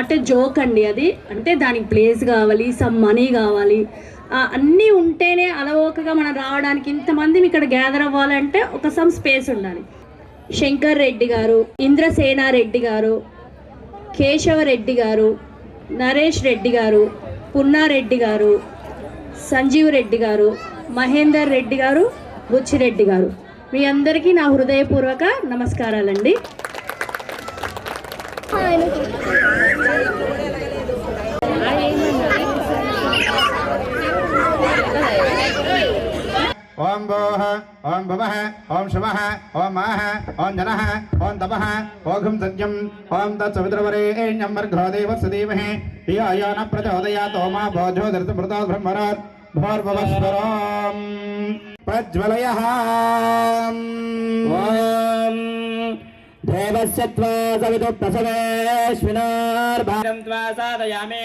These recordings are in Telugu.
నాట్ ఏ జోక్ అండి అది. అంటే దానికి ప్లేస్ కావాలి సమ్ మనీ కావాలి. అన్నీ ఉంటేనే అలవోకగా మనం రావడానికి ఇంతమంది ఇక్కడ గ్యాదర్ అవ్వాలంటే ఒక సమ్ స్పేస్ ఉండాలి. శంకర్ రెడ్డి గారు ఇంద్రసేనారెడ్డి గారు కేశవరెడ్డి గారు నరేష్ రెడ్డి గారు పున్నారెడ్డి గారు సంజీవ్ రెడ్డి గారు మహేందర్ రెడ్డి గారు బుచ్చిరెడ్డి గారు. మీ అందరికీ నా హృదయపూర్వక నమస్కారాలండి. ओम भोः ओम भवः ओम शिवः ओम आह ओम जन ओम तप ओम सत्यम् ओम तत्सवितृवरेण्यं न प्रचोदया तो भोजो देवस्य त्वा सवितुः प्रसवेश्विनार्भारं त्वा साधयामि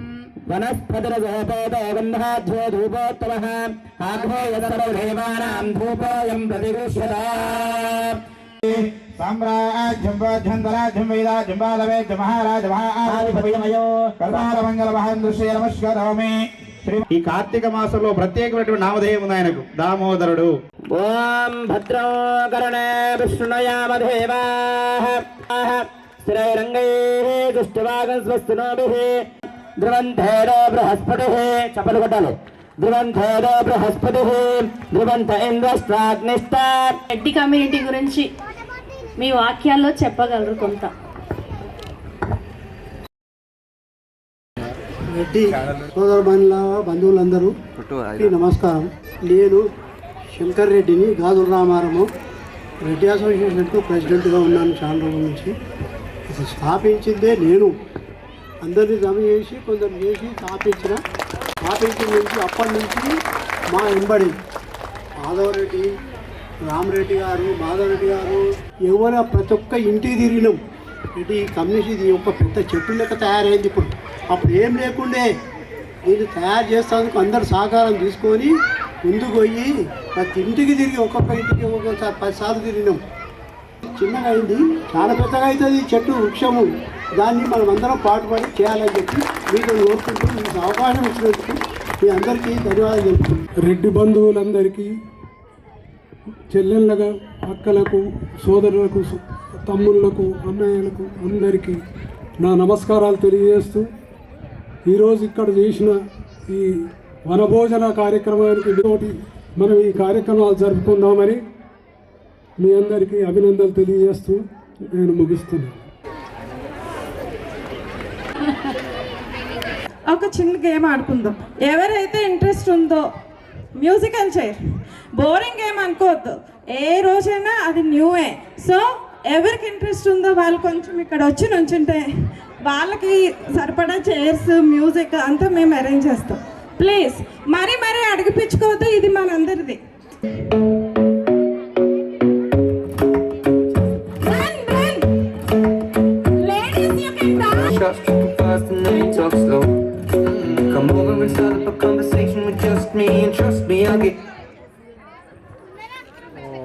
స్వప్రకాశాయ ధీమహే తన్నో దీప ప్రచోదయాత్ దీప ప్రజ్వలన మహర్త సమహర్త అస్త సత్మంగళాని భవంతోన్ గృణ్వంతో వనస్పతిరజోపోదోగంధాధ్యో ధూపోత్తమః ఆఘోయ సర్వదేవానాం ధూపోయం ప్రతిగృహ్యత సామ్రాజ్యం వాజ్యంతరాజ్యం వేదాజ్యం బాలవేద్య మహారాజ మహారాజమయో కల్పాలమంగళ మహేంద్రశ్రీ నమస్కారమే శ్రీ ఈ కార్తీక మాసంలో ప్రత్యేకమైనటువంటి నామధేయం ఉంది ఆయనకు దామోదరుడు ఓం భద్రో కరణే విష్ణుయామధేవాః స్థిరైరంగై దుష్టవాగం స్వస్తినోభిః ధ్రువంధేరో బృహస్పతి చపలు కొట్టాలి. ధ్రువంధేరో బృహస్పతి ధ్రువంత ఇంద్రస్ట్రాగ్నిష్ట రెడ్డి కమ్యూనిటీ గురించి మీ వాక్యాల్లో చెప్పగలరు కొంత. రెడ్డి సోదరమణుల బంధువులందరూ ఈ నమస్కారం. నేను శంకర్ రెడ్డిని గాజుల రామారము రెడ్డి అసోసియేషన్కు ప్రెసిడెంట్గా ఉన్నాను చాలా రోజుల నుంచి. ఇది స్థాపించిందే నేను. అందరినీ జమ చేసి కొందరు చేసి స్థాపించిన స్థాపించిన నుంచి అప్పటి నుంచి మా ఎంబడి మాధవరెడ్డి రామరెడ్డి గారు మాధవరెడ్డి గారు ఎవరైనా ప్రతి ఒక్క ఇంటికి తిరిగినాం. ఇది కమ్యూనిస్ట్ ఇది ఒక పెద్ద చెట్టు లెక్క తయారైంది ఇప్పుడు. అప్పుడు ఏం లేకుండే దీన్ని తయారు చేసేందుకు అందరు సహకారం తీసుకొని ముందుకు పోయి ప్రతి ఇంటికి తిరిగి ఒక్కొక్క ఇంటికి ఒక్కొక్కసారి పది సార్లు తిరిగినాం. చిన్నగా అయింది చాలా పెద్దగా అవుతుంది చెట్టు వృక్షము. దాన్ని మనం అందరం పాటుపడి చేయాలని చెప్పి మీకు కోరుకుంటూ మీకు అవకాశం ఇచ్చినందుకు మీ అందరికీ ధన్యవాదాలు చెప్తున్నాను రెడ్డి బంధువులందరికీ చెల్లెళ్ళగా అక్కలకు సోదరులకు తమ్ముళ్ళకు అన్నయ్యలకు అందరికీ నా నమస్కారాలు తెలియజేస్తూ ఈరోజు ఇక్కడ చేసిన ఈ వనభోజన కార్యక్రమానికి తోటి మనం ఈ కార్యక్రమాలు జరుపుకుందామని మీ అందరికీ అభినందనలు తెలియజేస్తూ నేను ముగిస్తున్నాను. ఒక చిన్న గేమ్ ఆడుకుందాం. ఎవరైతే ఇంట్రెస్ట్ ఉందో మ్యూజికల్ చైర్ బోరింగ్ గేమ్ అనుకోవద్దు. ఏ రోజైనా అది న్యూవే. సో ఎవరికి ఇంట్రెస్ట్ ఉందో వాళ్ళు కొంచెం ఇక్కడ వచ్చి నుంచుంటే వాళ్ళకి సరిపడా చైర్స్ మ్యూజిక్ అంతా మేము అరేంజ్ చేస్తాం. ప్లీజ్. మరి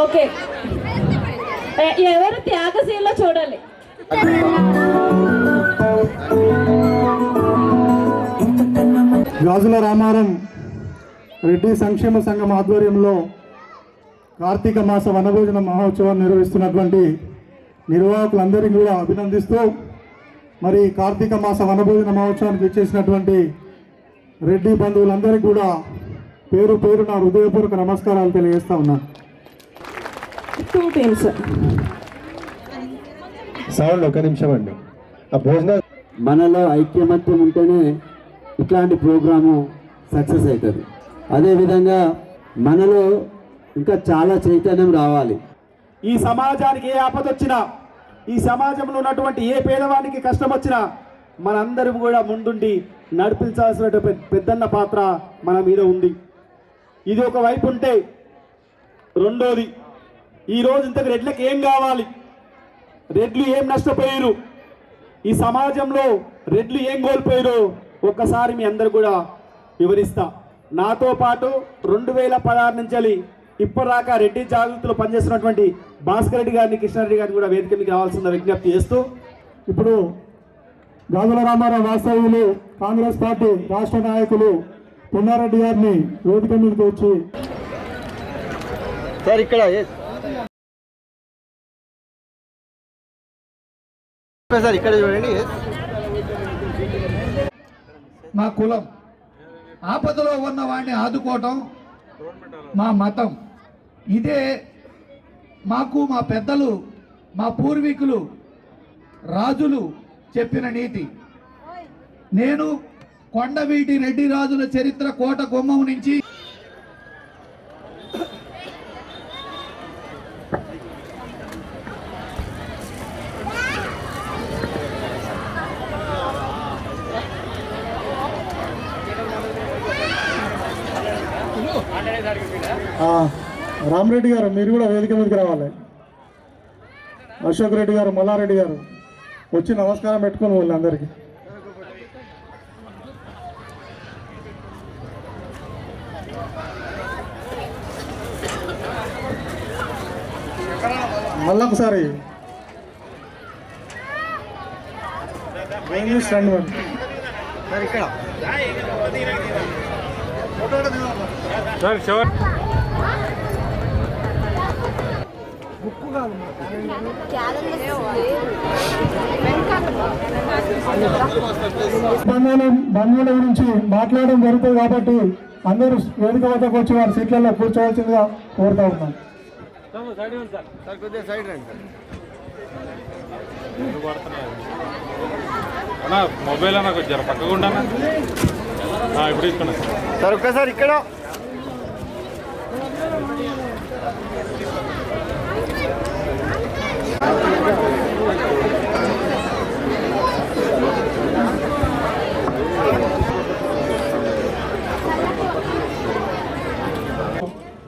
ఓకే. ఎవరు త్యాగశీలో చూడాలి? గాజుల రామారం రెడ్డి సంక్షేమ సంఘం ఆధ్వర్యంలో కార్తీక మాస వనభోజన మహోత్సవాన్ని నిర్వహిస్తున్నటువంటి నిర్వాహకులందరికీ కూడా అభినందిస్తూ మరి కార్తీక మాస వనభోజన మహోత్సవానికి ఇచ్చేసినటువంటి రెడ్డి బంధువులందరికీ కూడా పేరు పేరు నా హృదయపూర్వక నమస్కారాలు తెలియజేస్తా ఉన్నాను టూ టీమ్స్ సౌండ్ ఒక నిమిషం అండి. ఆ భోజన మనలో ఐక్యమత్యం ఉంటేనే ఇట్లాంటి ప్రోగ్రాము సక్సెస్ అవుతుంది. అదేవిధంగా మనలో ఇంకా చాలా చైతన్యం రావాలి. ఈ సమాజానికి ఏ ఆపద వచ్చినా ఈ సమాజంలో ఉన్నటువంటి ఏ పేదవానికి కష్టం వచ్చినా మనందరం కూడా ముందుండి నడిపించాల్సిన పెద్దన్న పాత్ర మన మీద ఉంది. ఇది ఒక వైపు ఉంటే రెండోది ఈరోజు ఇంతకు రెడ్లకు ఏం కావాలి? రెడ్లు ఏం నష్టపోయారు ఈ సమాజంలో రెడ్లు ఏం కోల్పోయారు ఒక్కసారి మీ అందరు కూడా వివరిస్తా. నాతో పాటు రెండు వేల పదహారు నుంచి ఇప్పటిదాకా రెడ్డి జాగృతిలో పనిచేస్తున్నటువంటి భాస్కర్ రెడ్డి గారిని కృష్ణారెడ్డి గారిని కూడా వేదిక మీకు రావాల్సిన విజ్ఞప్తి చేస్తూ ఇప్పుడు గాజుల రామారావు వాస్తవ్యులు కాంగ్రెస్ పార్టీ రాష్ట్ర నాయకులు పున్నారెడ్డి గారిని వేదిక మీదకి వచ్చి సార్ ఇక్కడ సార్ ఇక్కడ చూడండి. మా కులం. ఆపదలో ఉన్న వాడిని ఆదుకోవటం మా మతం. ఇదే మాకు మా పెద్దలు మా పూర్వీకులు రాజులు చెప్పిన నీతి. నేను కొండవీటి రెడ్డి రాజుల చరిత్ర కోట గుమ్మం నుంచి రామరెడ్డి గారు మీరు కూడా వేదిక మీదకి రావాలి. అశోక్ రెడ్డి గారు మల్లారెడ్డి గారు వచ్చి నమస్కారం పెట్టుకుని రండి మరి బంధాలు బంధువుల గురించి మాట్లాడడం జరుగుతుంది కాబట్టి అందరూ వేదిక వద్దకు వచ్చి వారి సీట్లలో కూర్చోవలసిందిగా కోరుతా ఉన్నాం. అన్నా మొబైల్ అన్న కొంచెం పక్కగా ఉండనా ఇప్పుడు తీసుకున్నా. సార్ ఒక్కసారి ఇక్కడ.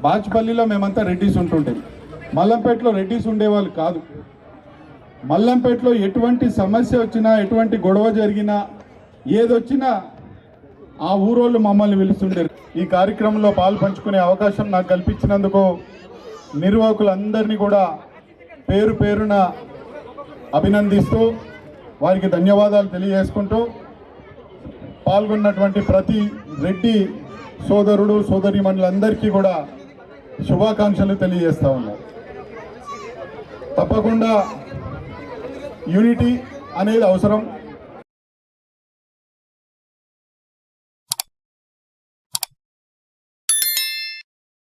బాచ్పల్లిలో మేమంతా రెడ్డిస్ ఉంటుండేది మల్లంపేటలో రెడ్డిస్ ఉండేవాళ్ళు కాదు. మల్లంపేటలో ఎటువంటి సమస్య వచ్చినా ఎటువంటి గొడవ జరిగినా ఏదొచ్చినా ఆ ఊరోళ్ళు మమ్మల్ని పిలుస్తుంటారు ఈ కార్యక్రమంలో పాలు పంచుకునే అవకాశం నాకు కల్పించినందుకు నిర్వాహకులందరినీ కూడా పేరు పేరున అభినందిస్తూ వారికి ధన్యవాదాలు తెలియజేసుకుంటూ పాల్గొన్నటువంటి ప్రతి రెడ్డి సోదరుడు సోదరిమణులందరికీ కూడా శుభాకాంక్షలు తెలియజేస్తా ఉన్నారు తప్పకుండా యూనిటీ అనేది అవసరం.